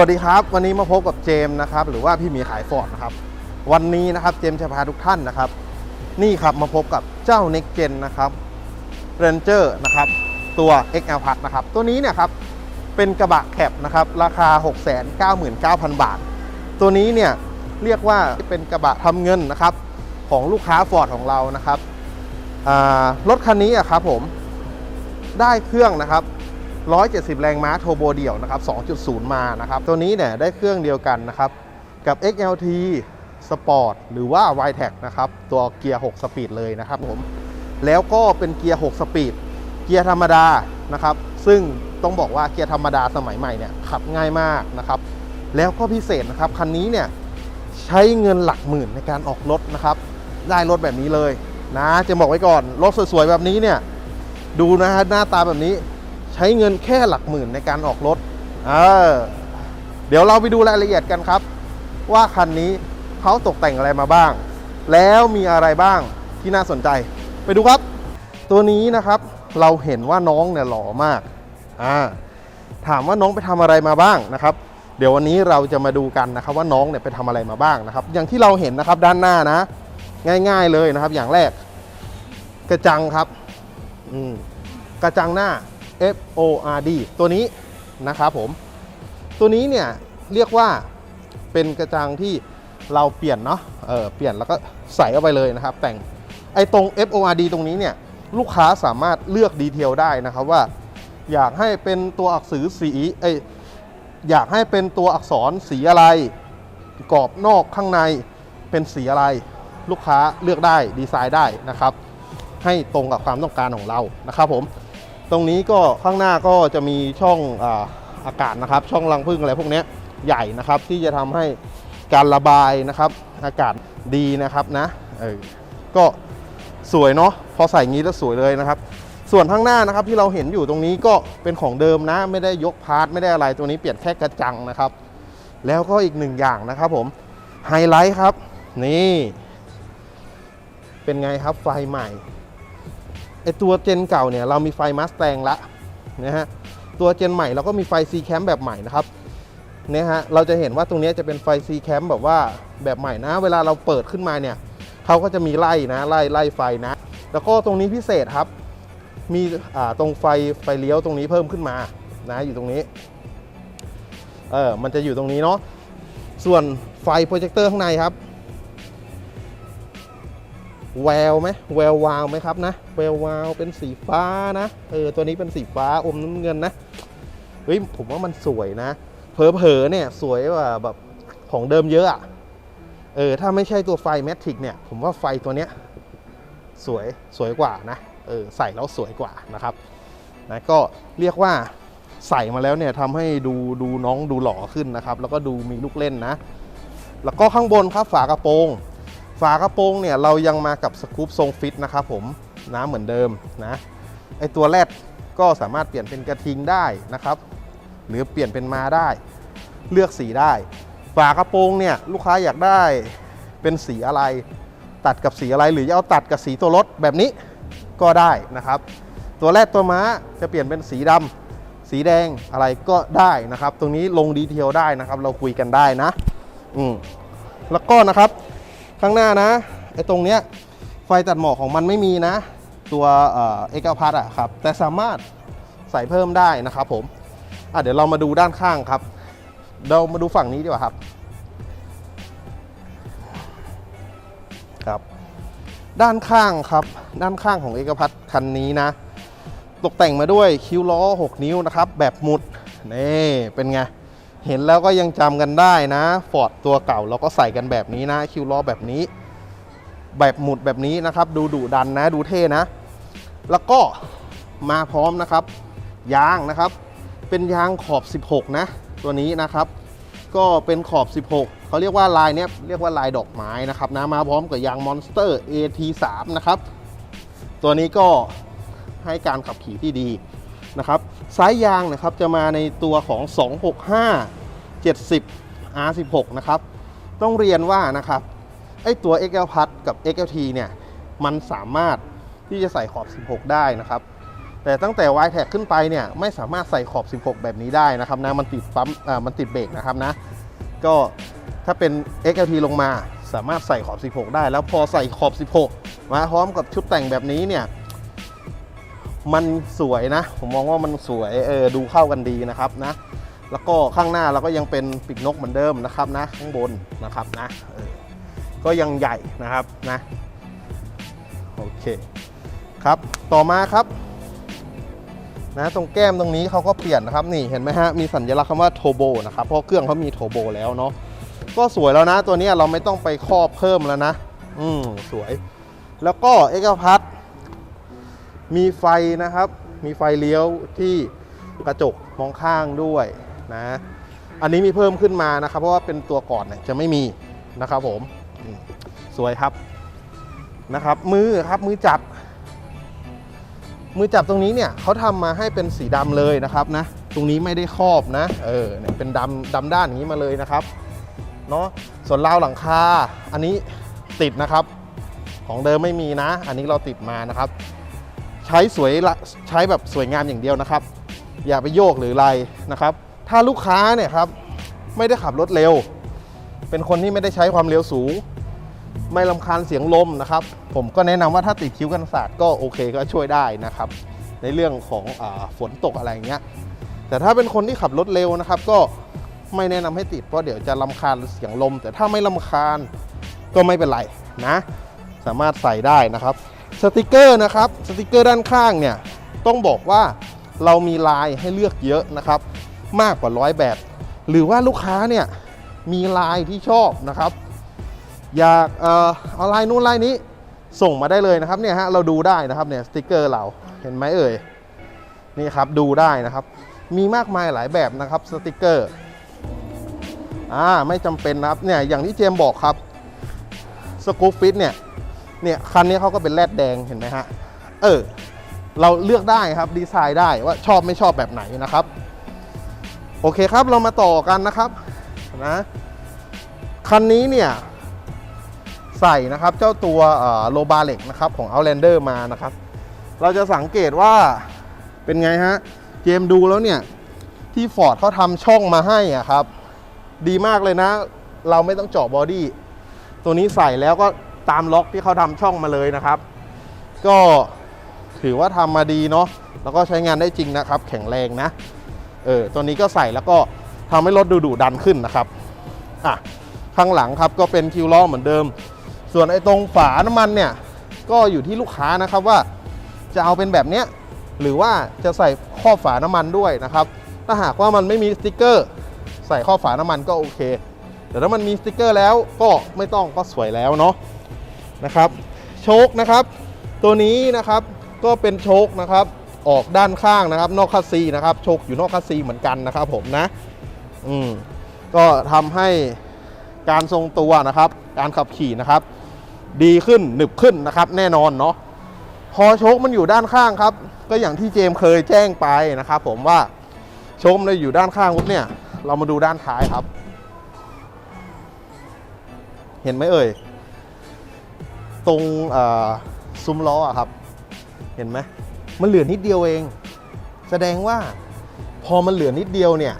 สวัสดีครับ วันนี้มาพบกับเจมส์นะครับหรือว่าพี่หมีขายฟอร์ดนะครับวันนี้นะครับเจมส์จะพาทุกท่านนะครับ นี่ครับมาพบกับเจ้า Next Gen นะครับเรนเจอร์นะครับตัว XL Plus นะครับตัวนี้เนี่ยครับเป็นกระบะแคปนะครับราคา 699,000 บาท ตัวนี้เนี่ยเรียกว่าเป็นกระบะทำเงินนะครับของลูกค้าฟอร์ดของเรานะครับรถคันนี้อะครับผมได้เครื่องนะครับ 170 แรงม้าโทโบเดี่ยวนะครับ 2.0 มานะครับ ตัวนี้เนี่ยได้เครื่องเดียวกันนะครับ กับ XLT Sport หรือว่า y t e c นะครับ ตัวเกียร์ 6 สปีดเลยนะครับผม แล้วก็เป็นเกียร์ 6 สปีด เกียร์ธรรมดานะครับ ซึ่งต้องบอกว่าเกียร์ธรรมดาสมัยใหม่เนี่ยขับง่ายมากนะครับ แล้วก็พิเศษนะครับ คันนี้เนี่ยใช้เงินหลักหมื่นในการออกรถนะครับ ได้รถแบบนี้เลยนะจะบอกไว้ก่อน รถสวยๆแบบนี้เนี่ย ดูนะฮะหน้าตาแบบนี้ ช้เงินแค่หลักหมื่นในการออกรถเออเดี๋ยวเราไปดูรายละเอียดกันครับ ว่าคันนี้เขาตกแต่งอะไรมาบ้าง แล้วมีอะไรบ้างที่น่าสนใจ ไปดูครับ ตัวนี้นะครับเราเห็นว่าน้องเนี่ยหล่อมากอ่าถามว่าน้องไปทำอะไรมาบ้างนะครับ เดี๋ยววันนี้เราจะมาดูกันนะครับ ว่าน้องเนี่ยไปทำอะไรมาบ้างนะครับ อย่างที่เราเห็นนะครับด้านหน้านะ ง่าย ๆเลยนะครับ อย่างแรก กระจังครับ อืมกระจังหน้า F O R D ตัวนี้นะครับผม ตัวนี้เนี่ยเรียกว่าเป็นกระจังที่เราเปลี่ยนเนาะเออเปลี่ยนแล้วก็ใส่เข้าไปเลยนะครับ แต่งไอ้ตรง F O R D ตรงนี้เนี่ยลูกค้าสามารถเลือกดีเทลได้นะครับว่า อยากให้เป็นตัวอักษรสีเออยากให้เป็นตัวอักษรสีอะไร กรอบนอกข้างในเป็นสีอะไร ลูกค้าเลือกได้ดีไซน์ได้นะครับ ให้ตรงกับความต้องการของเรานะครับผม ตรงนี้ก็ข้างหน้าก็จะมีช่องอาอากาศนะครับ ช่องรังพึ่งอะไรพวกนี้ใหญ่นะครับ ที่จะทำให้การระบายนะครับ อากาศดีนะครับนะเออก็สวยเนาะพอใส่งี้แล้วสวยเลยนะครับ ส่วนข้างหน้านะครับที่เราเห็นอยู่ตรงนี้ก็เป็นของเดิมนะ ไม่ได้ยกพาร์ทไม่ได้อะไรตัวนี้เปลี่ยนแค่กระจังนะครับ แล้วก็อีกหนึ่งอย่างนะครับผมไฮไลท์ครับ นี่ เป็นไงครับไฟใหม่ ไอตัวเจนเก่าเนี่ยเรามีไฟมาสแตงละนะฮะตัวเจนใหม่เราก็มีไฟ C Cam แบบใหม่นะครับเนี่ยฮะเราจะเห็นว่าตรงนี้จะเป็นไฟ C Cam แบบว่าแบบใหม่นะ เวลาเราเปิดขึ้นมาเนี่ยเขาก็จะมีไล่นะไล่ไล่ไฟนะ แล้วก็ตรงนี้พิเศษครับ มีอ่าตรงไฟไฟเลี้ยวตรงนี้เพิ่มขึ้นมานะอยู่ตรงนี้เออมันจะอยู่ตรงนี้เนาะส่วนไฟโปรเจคเตอร์ข้างในครับ แววไหมแวววาวไหมครับนะ แวววาวเป็นสีฟ้านะ เออ ตัวนี้เป็นสีฟ้าอมน้ำเงินนะ เฮ้ย ผมว่ามันสวยนะ เผลอๆเนี่ย สวยกว่าแบบของเดิมเยอะอะเออ ถ้าไม่ใช่ตัวไฟแมทริกเนี่ย ผมว่าไฟตัวเนี้ยสวย สวยกว่านะ เออ ใส่แล้วสวยกว่านะครับ นะ ก็เรียกว่าใส่มาแล้วเนี่ยทำให้ดูดูน้องดูหล่อขึ้นนะครับ แล้วก็ดูมีลูกเล่นนะ แล้วก็ข้างบนครับฝากระโปรง ฝากระโปรงเนี่ยเรายังมากับสกู๊ปทรงฟิตนะครับผมนะเหมือนเดิมนะไอตัวแรดก็สามารถเปลี่ยนเป็นกระทิงได้นะครับ หรือเปลี่ยนเป็นมาได้ เลือกสีได้ ฝากระโปรงเนี่ยลูกค้าอยากได้เป็นสีอะไร ตัดกับสีอะไรหรือจะเอาตัดกับสีตัวรถแบบนี้ก็ได้นะครับ ตัวแรกตัวม้าจะเปลี่ยนเป็นสีดำสีแดงอะไรก็ได้นะครับ ตรงนี้ลงดีเทลได้นะครับ เราคุยกันได้นะ อืมแล้วก็นะครับ ข้างหน้านะไอ้ตรงเนี้ยไฟตัดหมอกของมันไม่มีนะ ตัวเอกซ์พัทอะครับ แต่สามารถใส่เพิ่มได้นะครับผมอะเดี๋ยวเรามาดูด้านข้างครับ เรามาดูฝั่งนี้ดีกว่าครับครับ ด้านข้างครับ ด้านข้างของเอกพัทคันนี้นะ ตกแต่งมาด้วยคิ้วล้อ 6 นิ้วนะครับ แบบหมุดนี่เป็นไง เห็นแล้วก็ยังจำกันได้นะฟอร์ดตัวเก่าเราก็ใส่กันแบบนี้นะ คิวล้อแบบนี้ แบบหมุดแบบนี้นะครับ ดูดุดันนะ ดูเท่นะ แล้วก็มาพร้อมนะครับ ยางนะครับ เป็นยางขอบ 16 นะ ตัวนี้นะครับ ก็เป็นขอบ 16 เขาเรียกว่าลายเนี้ยเรียกว่าลายดอกไม้นะครับนะมาพร้อมกับยางมอนสเตอร์ AT3 นะครับ ตัวนี้ก็ให้การขับขี่ที่ดี นะครับส์ยยางนะครับจะมาในตัวของ 265 70 R16 นะครับต้องเรียนว่านะครับไอตัว XL Plus กับ XLT เนี่ยมันสามารถที่จะใส่ขอบ 16 ได้นะครับ แต่ตั้งแต่ y t แท็ขึ้นไปเนี่ยไม่สามารถใส่ขอบ 16 แบบนี้ได้นะครับนะมันติดปั๊มอ่ามันติดเบรกนะครับนะก็ถ้าเป็น XLT ลงมาสามารถใส่ขอบ 16 ได้ แล้วพอใส่ขอบ 16 มาพร้อมกับชุดแต่งแบบนี้เนี่ย มันสวยนะ ผมมองว่ามันสวยเออดูเข้ากันดีนะครับนะ แล้วก็ข้างหน้าเราก็ยังเป็นปีกนกเหมือนเดิมนะครับนะ ข้างบนนะครับนะออก็ยังใหญ่นะครับนะโอเคครับต่อมาครับนะตรงแก้มตรงนี้เขาก็เปลี่ยนนะครับนี่เห็นไหมฮะมีสัญลักษณ์คำว่าโทโบนะครับเพราะเครื่องเขามีโทโบแล้วเนาะก็สวยแล้วนะ ตัวนี้เราไม่ต้องไปครอบเพิ่มแล้วนะ อืมสวย แล้วก็เอกพัท มีไฟนะครับ มีไฟเลี้ยวที่กระจกมองข้างด้วยนะ อันนี้มีเพิ่มขึ้นมานะครับ เพราะว่าเป็นตัวก่อนเนี่ยจะไม่มีนะครับผมสวยครับนะครับ มือครับมือจับ มือจับตรงนี้เนี่ยเขาทำมาให้เป็นสีดำเลยนะครับนะ ตรงนี้ไม่ได้ครอบนะ เออเนี่ยเป็นดำดำด้านอย่างนี้มาเลยนะครับเนาะส่วนราวหลังคา อันนี้ติดนะครับ ของเดิมไม่มีนะ อันนี้เราติดมานะครับ ใช้สวยใช้แบบสวยงามอย่างเดียวนะครับ อย่าไปโยกหรือไรนะครับ ถ้าลูกค้าเนี่ยครับไม่ได้ขับรถเร็ว เป็นคนที่ไม่ได้ใช้ความเร็วสูง ไม่ลำคาญเสียงลมนะครับ ผมก็แนะนำว่าถ้าติดคิ้วกันศาสตร์ก็โอเคก็ช่วยได้นะครับ ในเรื่องของอฝนตกอะไรเงี้ยแต่ถ้าเป็นคนที่ขับรถเร็วนะครับ ก็ไม่แนะนำให้ติดเพราะเดี๋ยวจะลำคาญเสียงลม แต่ถ้าไม่ลำคาญก็ไม่เป็นไรนะ สามารถใส่ได้นะครับ สติกเกอร์นะครับสติกเกอร์ด้านข้างเนี่ยต้องบอกว่าเรามีลายให้เลือกเยอะนะครับ มากกว่าร้อยแบบ หรือว่าลูกค้าเนี่ยมีลายที่ชอบนะครับ อยากเอ่อเอาลายนู้นลายนี้ส่งมาได้เลยนะครับเนี่ยฮะเราดูได้นะครับเนี่ยสติกเกอร์เราเห็นไหมเอ่ยนี่ครับดูได้นะครับ มีมากมายหลายแบบนะครับสติกเกอร์อ่าไม่จำเป็นนะครับเนี่ยอย่างที่เจมบอกครับสกู๊ปฟิตเนี่ย เนี่ยคันนี้เขาก็เป็นแรดแดงเห็นไหมฮะ เออ เราเลือกได้ครับดีไซน์ได้ว่าชอบไม่ชอบแบบไหนนะครับ โอเคครับเรามาต่อกันนะครับนะคันนี้เนี่ยใส่นะครับเจ้าตัวโลบาเล็กนะครับของ Outlander มานะครับ เราจะสังเกตว่าเป็นไงฮะ เจมดูแล้วเนี่ย ที่ฟอร์ดเขาทำช่องมาให้อะครับ ดีมากเลยนะ เราไม่ต้องเจาะบอดี้ตัวนี้ใส่แล้วก็ ตามล็อกที่เขาทำช่องมาเลยนะครับ ก็ถือว่าทำมาดีเนาะแล้วก็ใช้งานได้จริงนะครับ แข็งแรงนะเออตัวนี้ก็ใส่แล้วก็ทำให้รถดูดุดันขึ้นนะครับอะข้างหลังครับก็เป็นคิวล้อเหมือนเดิม ส่วนไอ้ตรงฝาน้ำมันเนี่ยก็อยู่ที่ลูกค้านะครับว่าจะเอาเป็นแบบเนี้ยหรือว่าจะใส่ครอบฝาน้ำมันด้วยนะครับ ถ้าหากว่ามันไม่มีสติกเกอร์ ใส่ครอบฝาน้ำมันก็โอเค แต่ถ้ามันมีสติกเกอร์แล้วก็ไม่ต้องก็สวยแล้วเนาะ นะครับโชคนะครับ ตัวนี้นะครับก็เป็นโชคนะครับออกด้านข้างนะครับ นอกคัสซีนะครับโชคอยู่นอกคัสซีเหมือนกันนะครับผมนะอืมก็ทำให้การทรงตัวนะครับ การขับขี่นะครับ ดีขึ้นหนึบขึ้นนะครับ แน่นอนเนาะพอโชคมันอยู่ด้านข้างครับ ก็อย่างที่เจมเคยแจ้งไปนะครับผมว่าโชคมันอยู่ด้านข้างปุ๊บเนี่ย เรามาดูด้านท้ายครับ เห็นไหมเอ่ย ตรงซุ้มล้ออะครับ เห็นไหมมันเหลือนิดเดียวเอง แสดงว่าพอมันเหลือนิดเดียวเนี่ย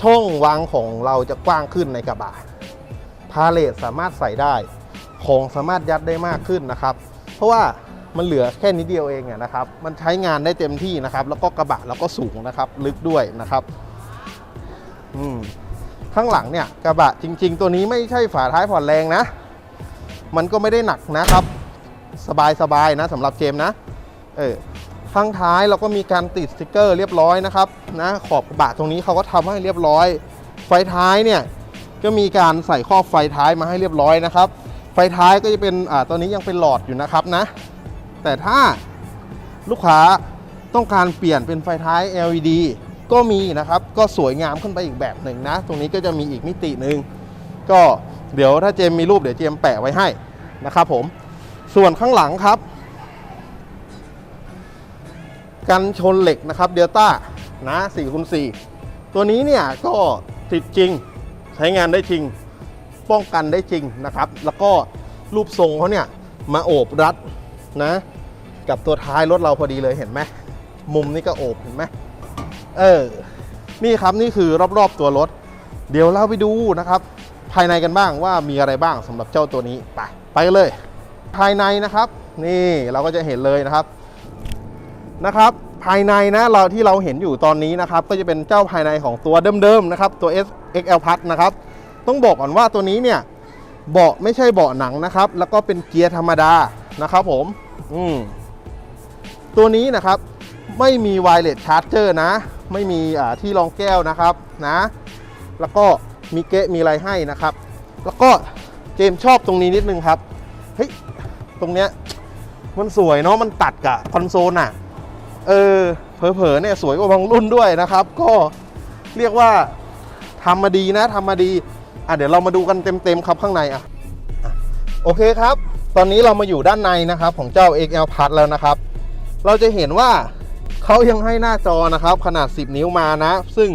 ช่องวางของเราจะกว้างขึ้นในกระบะพาเลทสามารถใส่ได้ ของสามารถยัดได้มากขึ้นนะครับ เพราะว่ามันเหลือแค่นิดเดียวเองนะครับ มันใช้งานได้เต็มที่นะครับ แล้วก็กระบะแล้วก็สูงนะครับ ลึกด้วยนะครับ อืมข้างหลังเนี่ยกระบะจริง ๆ ตัวนี้ไม่ใช่ฝาท้ายผ่อนแรงนะ มันก็ไม่ได้หนักนะครับ สบายๆนะสำหรับเจมส์นะเออข้างท้ายเราก็มีการติดสติกเกอร์เรียบร้อยนะครับนะขอบกระบะตรงนี้เขาก็ทำให้เรียบร้อย ไฟท้ายเนี่ยก็มีการใส่ครอบไฟท้ายมาให้เรียบร้อยนะครับ ไฟท้ายก็จะเป็นอ่าตอนนี้ยังเป็นหลอดอยู่นะครับนะ แต่ถ้าลูกค้าต้องการเปลี่ยนเป็นไฟท้าย LED ก็มีนะครับ ก็สวยงามขึ้นไปอีกแบบหนึ่งนะ ตรงนี้ก็จะมีอีกมิติหนึ่งก็ เดี๋ยวถ้าเจมมีรูปเดี๋ยวเจมแปะไว้ให้นะครับผมส่วนข้างหลังครับ กันชนเหล็กนะครับเดลต้านะ4คูณ4ตัวนี้เนี่ยก็ติดจริงใช้งานได้จริง ป้องกันได้จริงนะครับ แล้วก็รูปทรงเขาเนี่ยมาโอบรัดนะ กับตัวท้ายรถเราพอดีเลยเห็นไหมมุมนี่ก็โอบเห็นไหมเออ นี่ครับนี่คือรอบๆตัวรถ เดี๋ยวเราไปดูนะครับ ภายในกันบ้างว่ามีอะไรบ้างสำหรับเจ้าตัวนี้ไปไปกันเลย ภายในนะครับ นี่เราก็จะเห็นเลยนะครับนะครับ ภายในนะเราที่เราเห็นอยู่ตอนนี้นะครับ ก็จะเป็นเจ้าภายในของตัวเดิมๆนะครับ ตัว S XL Plus นะครับ ต้องบอกก่อนว่าตัวนี้เนี่ยเบาะไม่ใช่เบาะหนังนะครับ แล้วก็เป็นเกียร์ธรรมดานะครับ ผม อืมตัวนี้นะครับไม่มีไวเลสชาร์จเจอร์นะ ไม่มีอ่าที่รองแก้วนะครับนะ แล้วก็ มีเกะมีอะไรให้นะครับ แล้วก็เจมชอบตรงนี้นิดนึงครับเฮ้ยตรงเนี้ยมันสวยเนาะมันตัดกับคอนโซลน่ะเออเผลอๆเนี่ยสวยกว่าบางรุ่นด้วยนะครับ ก็เรียกว่าทำมาดีนะทำมาดีอะเดี๋ยวเรามาดูกันเต็มๆครับข้างในอะอะโอเคครับ ตอนนี้เรามาอยู่ด้านในนะครับ ของเจ้า XL Plus แล้วนะครับ เราจะเห็นว่าเขายังให้หน้าจอนะครับ ขนาด 10 นิ้วมานะ ซึ่ง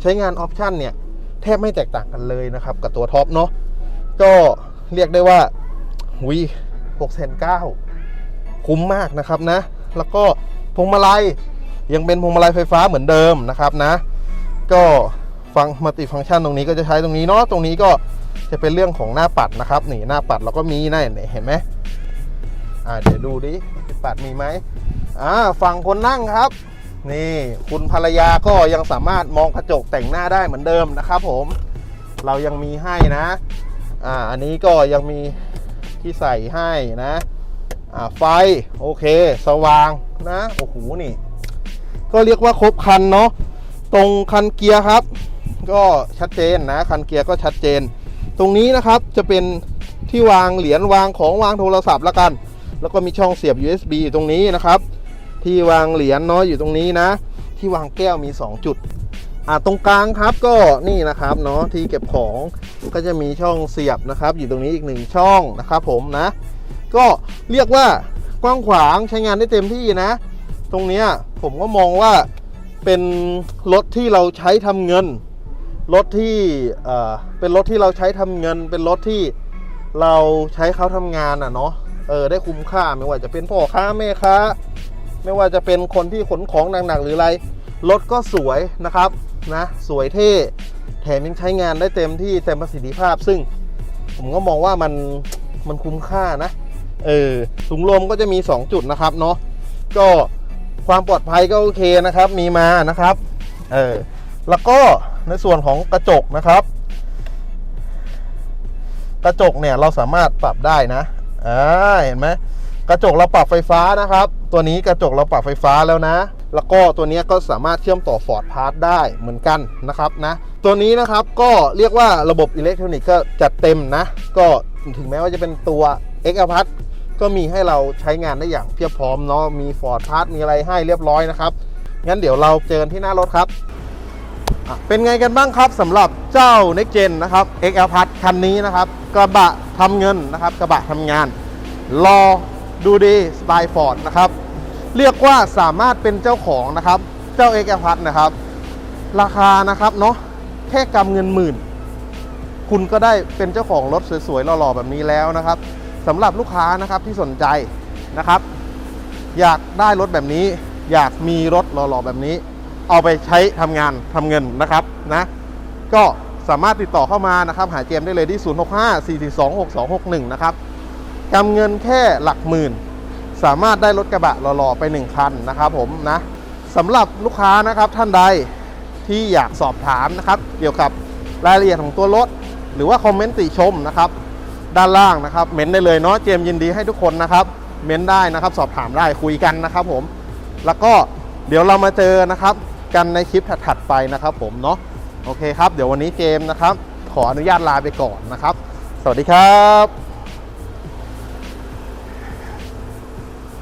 ใช้งานออปชันเนี่ย แทบไม่แตกต่างกันเลยนะครับ กับตัวท็อปเนาะก็เรียกได้ว่าวีหกแสนเก้าคุ้มมากนะครับนะ แล้วก็พวงมาลัยยังเป็นพวงมาลัยไฟฟ้าเหมือนเดิมนะครับนะ ก็ฟังมัลติฟังก์ชันตรงนี้ก็จะใช้ตรงนี้เนาะตรงนี้ก็จะเป็นเรื่องของหน้าปัดนะครับนี่หน้าปัดเราก็มีนะเนี่เห็นไหมอ่าเดี๋ยวดูดิปัดมีไหมอ่าฝั่งคนนั่งครับ นี่คุณภรรยาก็ยังสามารถมองกระจกแต่งหน้าได้เหมือนเดิมนะครับผมเรายังมีให้นะอ่าอันนี้ก็ยังมีที่ใส่ให้นะอ่าไฟโอเค สว่างนะโอ้โหนี่ ก็เรียกว่าครบคันเนาะตรงคันเกียร์ครับ ก็ชัดเจนนะคันเกียร์ก็ชัดเจน ตรงนี้นะครับจะเป็นที่วางเหรียญวางของวางโทรศัพท์ละกัน แล้วก็มีช่องเสียบ USB อยู่ตรงนี้นะครับ ที่วางเหรียญเนาะอยู่ตรงนี้นะ ที่วางแก้วมี 2 จุดอ่าตรงกลางครับก็นี่นะครับเนาะที่เก็บของก็จะมีช่องเสียบนะครับ อยู่ตรงนี้อีกหนึ่งช่องนะครับผมนะ ก็เรียกว่ากว้างขวางใช้งานได้เต็มที่นะ ตรงนี้ผมก็มองว่าเป็นรถที่เราใช้ทำเงินรถที่เอ่อเป็นรถที่เราใช้ทำเงิน เป็นรถที่เราใช้เขาทำงานอะเนาะเออได้คุ้มค่าไม่ว่าจะเป็นพ่อค้าแม่ค้า ไม่ว่าจะเป็นคนที่ขนของหนักๆหรืออะไรรถก็สวยนะครับนะสวยเท่แถมยังใช้งานได้เต็มที่เต็มประสิทธิภาพ ซึ่งผมก็มองว่ามันมันคุ้มค่านะเออถุงลมก็จะมี 2 จุดนะครับเนาะก็ความปลอดภัยก็โอเคนะครับมีมานะครับเออแล้วก็ในส่วนของกระจกนะครับ กระจกเนี่ยเราสามารถปรับได้นะอ่าเห็นไหม กระจกเราปรับไฟฟ้านะครับ ตัวนี้กระจกเราปรับไฟฟ้าแล้วนะ แล้วก็ตัวนี้ก็สามารถเชื่อมต่อ Ford Pass ได้เหมือนกันนะครับนะ ตัวนี้นะครับก็เรียกว่าระบบอิเล็กทรอนิกส์ก็จัดเต็มนะ ก็ถึงแม้ว่าจะเป็นตัว XL Pass ก็มีให้เราใช้งานได้อย่างเพียบพร้อมเนาะ มี Ford Pass มีอะไรให้เรียบร้อยนะครับ งั้นเดี๋ยวเราเจอกันที่หน้ารถครับเป็นไงกันบ้างครับสำหรับเจ้า Next Gen นะครับ XL Plus คันนี้นะครับ กระบะทำเงินนะครับ กระบะทำงานรอ ดูดีสไตล์ฟอร์ดนะครับ เรียกว่าสามารถเป็นเจ้าของนะครับ เจ้า XL Plus นะครับ ราคานะครับเนาะแค่กำเงินหมื่น คุณก็ได้เป็นเจ้าของรถสวยๆหล่อๆแบบนี้แล้วนะครับสำหรับลูกค้านะครับที่สนใจนะครับ อยากได้รถแบบนี้ อยากมีรถหล่อๆแบบนี้ เอาไปใช้ทำงานทำเงินนะครับนะก็สามารถติดต่อเข้ามานะครับ หาเจมได้เลยที่ 0654426261 นะครับ กำเงินแค่หลักหมื่น สามารถได้รถกระบะหล่อๆไป 1 คันนะครับผมนะสำหรับลูกค้านะครับท่านใดที่อยากสอบถามนะครับ เกี่ยวกับรายละเอียดของตัวรถ หรือว่าคอมเมนต์ติชมนะครับด้านล่างนะครับเม้นได้เลยเนาะเจมยินดีให้ทุกคนนะครับ เม้นได้นะครับ สอบถามได้คุยกันนะครับผม แล้วก็เดี๋ยวเรามาเจอนะครับ กันในคลิปถัดๆไปนะครับ ผมเนาะโอเคครับ เดี๋ยววันนี้เจมนะครับ ขออนุญาตลาไปก่อนนะครับ สวัสดีครับ